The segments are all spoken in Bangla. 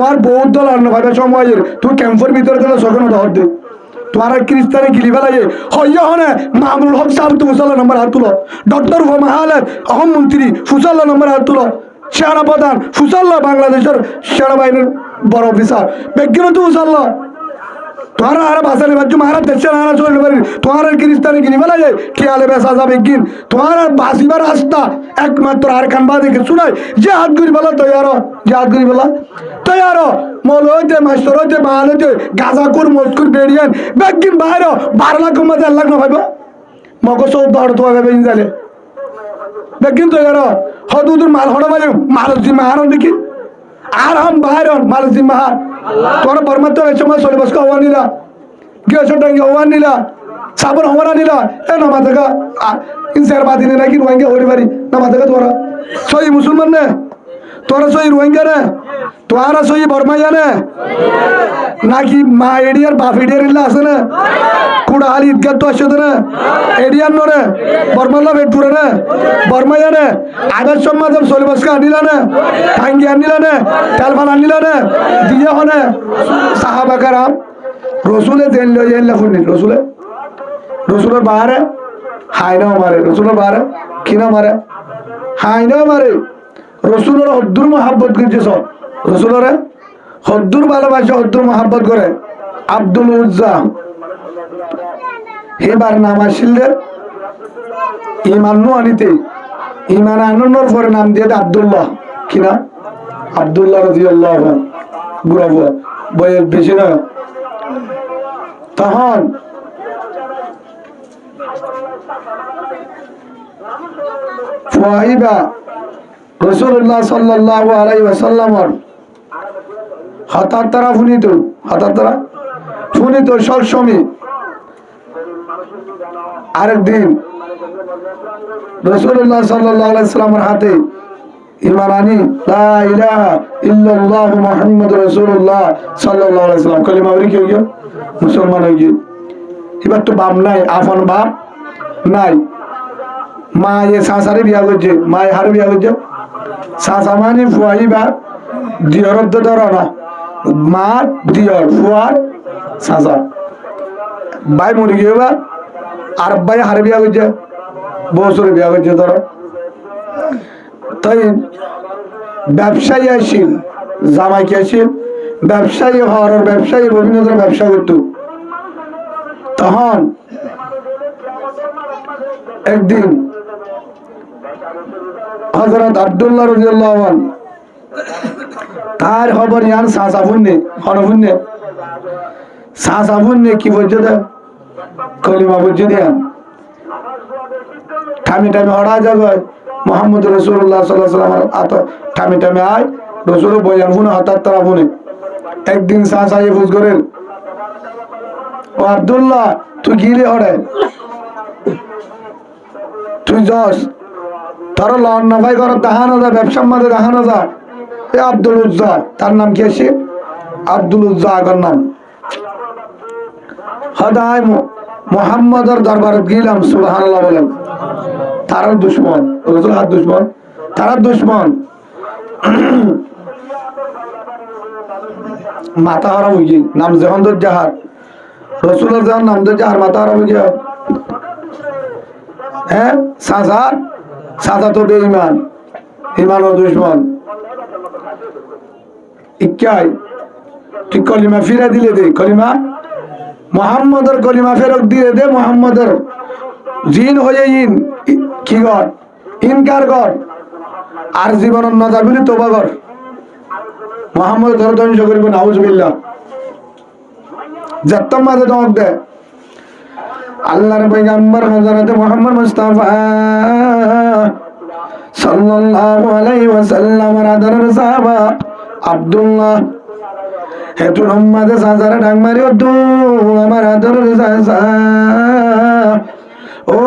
তোমার বহুত দল আর ভাবে সময়ের তুই ক্যাম্পের ভিতরে দিলে সখন ধর দে তোমার ক্রিস্তানি গিলি ফেলাই হইয়া হনে মামুল হক সাহেব তো মুসাল্লা নম্বর হাত তুলো। ডক্টর মাহালের অহম মন্ত্রী ফুসাল্লা নম্বর হাত তুলো। সেনা প্রধান বাংলাদেশের সেনাবাহিনীর বড় অফিসার ব্যক্তিগত ফুসাল্লা তোমার আর বাসালে বাচ্চু মারা দেশে না চলে পারি তোমার আর খ্রিস্টানে গিনি ফেলা যায়, খেয়ালে বেসা যাবে গিন তোমার আর বাসিবার রাস্তা, একমাত্র আর কান বাদে কিছু নাই যে হাত ঘুরি বলা, তৈয়ার যে হাত ঘুরি বলা তৈয়ার। মল হইতে মাস্টার হইতে, বাহাল হইতে গাজাকুর মজকুর বেরিয়ান বেগিন বাইর। বারো লাখ মধ্যে এক লাখ না ভাইব মগ চৌদ্দ হড় তো ভাবে ইনজালে বেগিন তৈয়ার। হদুদুর মাল হড় বাজে মাল জিম্মা দেখি আর হাম বাইর হন মাল জিম্মা হার তোর বর্মাত্ম এই সময় চলে বসকা হওয়া নিলা, গিয়েছো টাঙ্গি হওয়া নিলা সাবন হওয়া নিলা, এ নামা দেখা ইনসার বাদিনে নাকি রোহিঙ্গা হরি বাড়ি নামা দেখা তোরা সই রোহিঙ্গা নে তোরা সই বর্মাইয়া নে নাকি মা এডিয়ার বাপ এডিয়ার ইল্লা আছে না? কুড়া হালি ঈদগাহ তো আসছে না এডিয়ার নরে? বর্মাল্লা বেটপুরে না? বর্মাইয়া নে আবার সমাজ চলে বসকা আনিলা না? টাঙ্গি আনিলা না? তেল ফাল আনিলা না? দিয়ে হনে সাহাবাকারাম রসুলে জেল জেল শুনি রসুলে। রসুলের বাহারে? হাইনাও মারে, রসুলের বাহারে? কিনা মারে? হাইনাও মারে। রসুলের হদ্দুর মহাব্বত করছে সব রসুলের হদ্দুর ভালোবাসে, হদ্দুর মহাব্বত করে। আব্দুল উজ্জা। এবার নাম আসিলে ইমান আনিতে ইমান আনন্দের পরে নাম দিয়ে আব্দুল্লাহ। কিনা আব্দুল্লাহ রাজিয়াল্লাহ বুড়া বয়স বেশি না। তখন ফুয়াইবা রসুল্লাহ সাল্লাহ আলাই ওয়াসাল্লামর হাতার তারা ফুনিত হাতার তারা ফুনিত সবসময় আরেকদিন রসুল্লাহ সাল্লাহ আলাইসাল্লামের হাতে ইমান নাই বাপ নাই। মা এ বিয়া করছে মা হারে বিয়া করছে। সাসা মানে ফুয়াই বা দিয়র তো ধর না মা দিয়র ফুয়ার সাসা ভাই মরে গিয়ে আর ভাই হারে বিয়া করছে বছরে বিয়া করছে ধরো তাই ব্যবসায়ী আসিল জামাইকে আসিল ব্যবসায়ী হওয়ার ব্যবসায়ী রবীন্দ্র ব্যবসা করত তখন একদিন হজরত আবদুল্লাহ রাজিয়াল্লাহ তার খবর ইয়ান সাসা ফুন্নে হনফুন্নে সাসা ফুন্নে কি বলছে দে কলিমা বলছে দেন ঠামি টামি হড়া যাবে মোহাম্মদ রসুল্লাহ সাল্লাহ সাল্লাম আত, ঠামি টামি আয়, রসুল বয়ান ফুনে হাতার তারা ফুনে একদিন সা সাই ফুজ করেন, ও আব্দুল্লাহ, তুই গিলে হড়ে তুই যস তোর লন না। ভাই, ঘর দেখানো যা ব্যবসার মাঝে দেখানো যা এ আব্দুল উজ্জা, তার নাম কি আছে? আব্দুল উজ্জা আগর নাম। হদায় মোহাম্মদর দরবারে গেলাম, সুবহানাল্লাহ বলেন। তারার দুশ্মন রসুল হাত দুশ্মন তারার দুশ্মন। মাথা হারা হয়ে নাম তোর জাহার। রসুলের যখন নাম তোর জাহার, মাথা হারা হয়ে হ্যাঁ সাজার। সাজা তো বেঈমান ইমান ও দুশ্মন। ইকাই ঠিক কলিমা ফিরে দিলে দে, কলিমা। মোহাম্মদের কলিমা ফেরত দিয়ে দে, মোহাম্মদের জিন হয়ে ইন। কি কর ইনকার কর আর জীবন না যাবি তোবা কর মোহাম্মদ ধর ধ্বংস করিব নাউজবিল্লাহ যত্তম মাঝে দমক দে। আল্লাহর পয়গাম্বর হযরত মুহাম্মদ মুস্তাফা সাল্লাল্লাহু আলাইহি ওয়াসাল্লাম আদরের সাহাবা আব্দুল্লাহ। হেতু উম্মাদে সাজারে ডাং মারি দু আমার আদরের সাজা। ও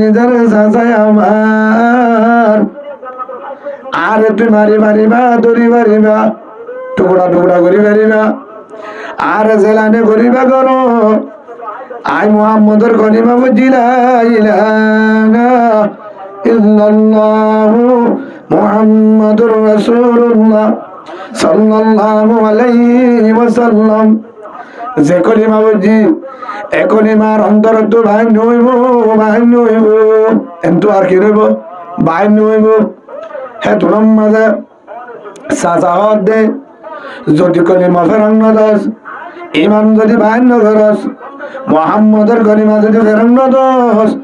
নিজের সাজায় আমার। আর তুই মারি মারিবা দড়ি মারিবা টুকরা টুকরা করি মারিবা আর জেলানে করিবা করো আই মোহাম্মদর কলিমা বুঝিলা ইল্লাল্লাহু মুহাম্মাদুর রাসূলুল্লাহ সাল্লাল্লাহু আলাইহি ওয়াসাল্লাম। যে কলিমা বুঝি এ কলিমার অন্তর তো ভাই নইব ভাই নইব এন্তু আর কি রইব? ভাই নইব হে তোরম মাঝে সাজা হদ দে। যদি কলিমা ফেরং নদস ইমান যদি ভাই নগরস মোহাম্মদের কলিমা যদি ফেরং নদস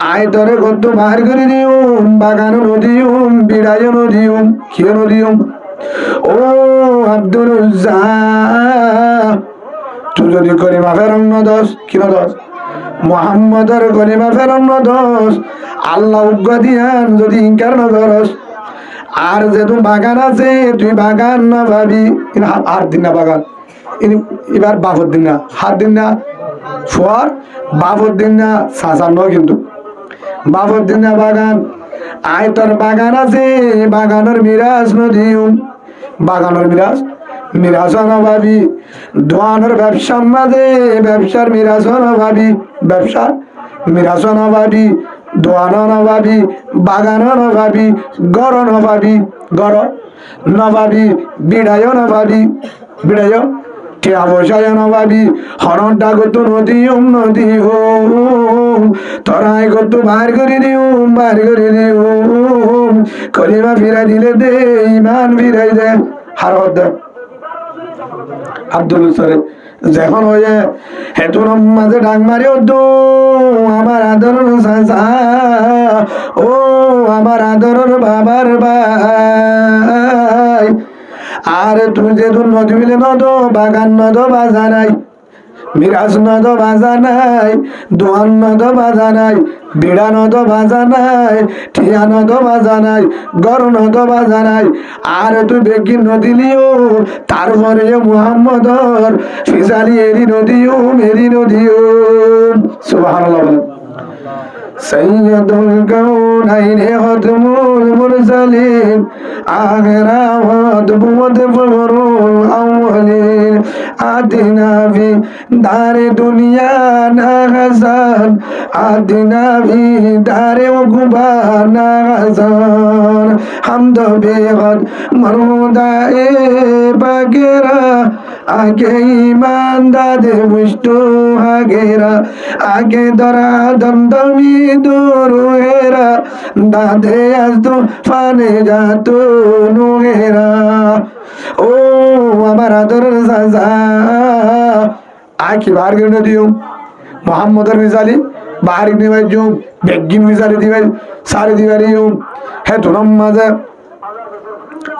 আয় তরে কত বাহার করে দিউম, বাগানো নদীউম বিড়াইও নদীউম কিয় নদীউম। ও আব্দুল তুই যদি কলিমা ফেরং নদস কি নদস মোহাম্মদের কলিমা ফেরং নদস আল্লাহ উগ্র দিয়ান যদি ইনকার নগরস আর যেহেতু বাগান আছে, তুই বাগান না ভাবি হা- দিন না বাগান। এবার বাপর দিন না হাত দিন না। শোয়ার বাপর দিন না কিন্তু। বাপর দিন বাগান আয় তোর বাগান আছে, বাগানের মিরাজ নদীও বাগানের মিরাজ? মিরাজ নভাবি দোয়ানোর ব্যবসার মাঝে, ব্যবসার মিরাজ নভাবি ব্যবসার মিরাজ নভাবি দোয়ানো নভাবি বাগানো নভাবি গড় নভাবি গড় নভাবি নভাবি বিড়ায় টিয়া বসায় নভাবি হরণটা কত নদী ওম নদী হোম তরাই কত বার করে দিউম বার করে দিউম কলিমা ফিরাই দিলে দে, ইমান ফিরাই দে। হার দে। আব্দুল সরে যখন হয়ে হেতুর মাঝে ডাক মারি দু, আমার আদর ও, আমার আদরের বাবার ভাই আর নদী মিলে নদ, বাগান নদ বাজা নাই, মিরাজ নদ বাজা নাই দোয়ান নদ বাজা নাই, বিড়া নদ বাজা নাই, ঠিয়া নদ বাজা নাই গর নদ বাজা নাই। আর তুই বেগি নদিলিও তারপরে মুহাম্মদর, ফিজালি এরি নদীও মেরি নদীও সুবহানাল্লাহ বলেন سيد الكونين ختم المرسلين آخر خطب وتفر الأولين آتنا في دار دنيا حسن آتنا في دار عقبانا حسن حمد بغد مرمودا বাগেরা আগে ইমান দাদে মুষ্টু হাগেরা, আগে দরা দমদমি দুরুহেরা দাদে আজ তো ফানে যাতো নুহেরা। ও আমার আদর সাজা আকি বার করে দিও? মোহাম্মদের মিজালি, বাহারি নিবাই জুম বেগিন মিজালি দিবাই, সারি দিবারি হে তুরম মাঝে,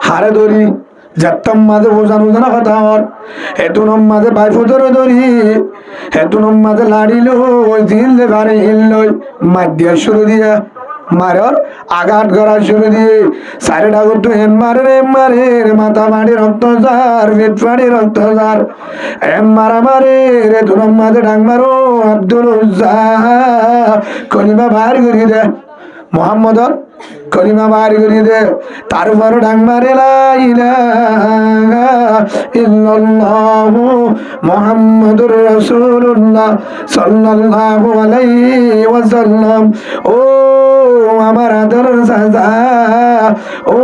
হারে দড়ি যাত্তাম মাঝে বোঝানো জানা কথা হর হেতুনম মাঝে বাইফো ধরে ধরি হেতুনম মাঝে লাড়িল ওই দিলে বারে হিললই মার দিয়া শুরু দিয়া মারর আঘাত করা শুরু দিয়ে, সারে ডাকুর তো হেন মারে রে, মারে মাথা মারি রক্ত জার পেট ফাড়ি রক্ত জার এম মারা মারে রে তুনম মাঝে ডাক মারো, আব্দুল কলিমা ভার করি দে। মোহাম্মদর কলিমা বাড়ি করি দে। তারপর ডাং মারে ইল্লাল্লাহু মুহাম্মাদুর রাসূলুল্লাহ ওয়াসাল্লাম। ও আমার আদর সাজা ও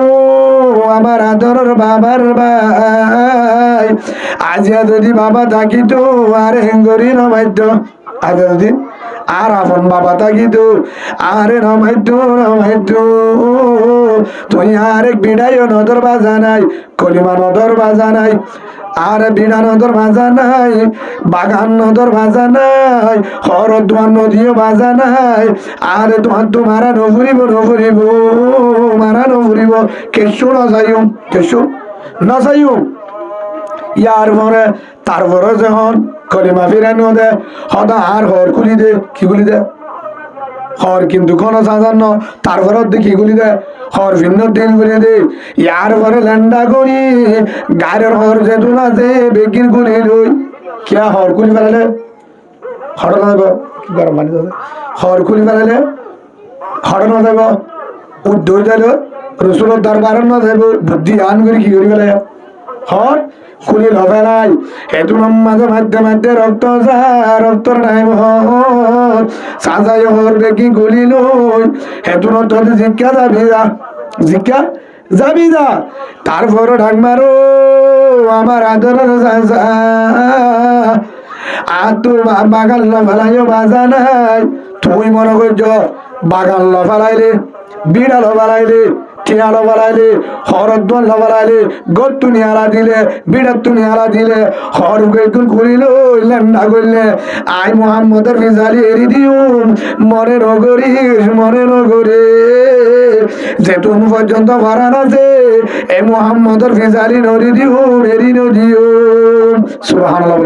আমার আদরের বাবার ভাই। আজিয়া যদি বাবা থাকিত আর হেঙ্গরি নবাদ্য। আজ যদি আর আপন বাবা থাকিত আরে নমাইতো নমাইতো তুই আরেক বিড়াইও নদর বাজা নাই, কলিমা নদর বাজা নাই, আর বিড়া নদর বাজা নাই, বাগান নদর বাজা নাই, হরদ্বার নদীও বাজা নাই, আর তোমার তো মারা নফুরিব নফুরিব মারা নফুরিব কেশু নজাইম কেশু নজাইম ইয়ার পরে তারপরে যখন কলিমা ফিরানো দে হদা আর হর খুলি দে, কি খুলি দে? হর কিন্তু কোন সাজান্ন তারপরে দে, কি খুলি দে? হর ভিন্ন দিন খুলি দে ইয়ার পরে ল্যান্ডা করি গাড়ির হর যেতুন আছে বেগিন খুলি লই কিয়া হর খুলি ফেলালে না দেব গরম পানি হর খুলি ফেলালে না দেব উদ্যোগ দিল রসুলের দরবার না দেব বুদ্ধি আন করে কি করি ফেলে হর খুলি লবে নাই। হেতু মাঝে মাঝে মাঝে রক্ত যা রক্তর নাই হর সাজাই হর দেখি গুলি লই হেতু তোদের জিজ্ঞা যাবি যা। জিজ্ঞা যাবি যা। তারপর ঢাক মারো, আমার আদরের আর তো বাগান ফেলাইও বাজা নাই। তুই মনে করছ বাগান ফেলাইলে, বিড়াল ফেলাইলে। টিয়াল ফেলাইলে হরদ্বল ফেলাইলে গত্তুনি আলা দিলে বিড়াত্তুনি আলা দিলে, হর গৈতুন করিল লেন্ডা করলে আই মোহাম্মদের রিজালি এরি দিউম মনে নগরিস মনে নগরে। যেতুন পর্যন্ত ভাড়ান আছে, এ মোহাম্মদের ফিজালি নদী দিউম এরি নদীও সুবহানাল্লাহ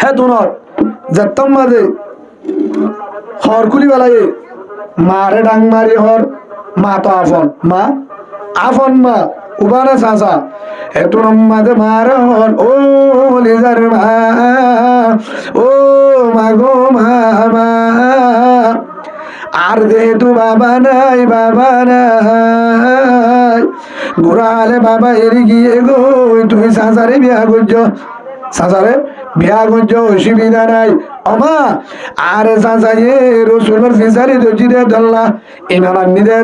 হ্যাঁ তোনর যেতাম মাঝে হর খুলি বেলায় মারে ডাং মারি হর মা তো আফন, মা? আফন মা, উবারে চাচা। এত মাঝে মারে হর ও লিজার মা, ও মা গো মা মা। আর যেহেতু বাবা নাই বাবা নাই ঘুরালে বাবা এরি গিয়ে গো, তুই সাঁচারে বিয়া করছ। সাঁচারে করছ অসুবিধা নাই অমা, আরে চাচাইয়ে রসুলের ফিসারি দর্জি দে দল্লা ইমাম আন্নি দে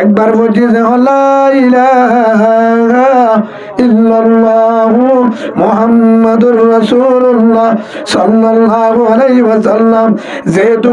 একবার বলছি যে ইল্লাল্লাহু মোহাম্মদুর রাসূলুল্লাহ সাল্লাল্লাহু আলাইহি ওয়াসাল্লাম, যেহেতু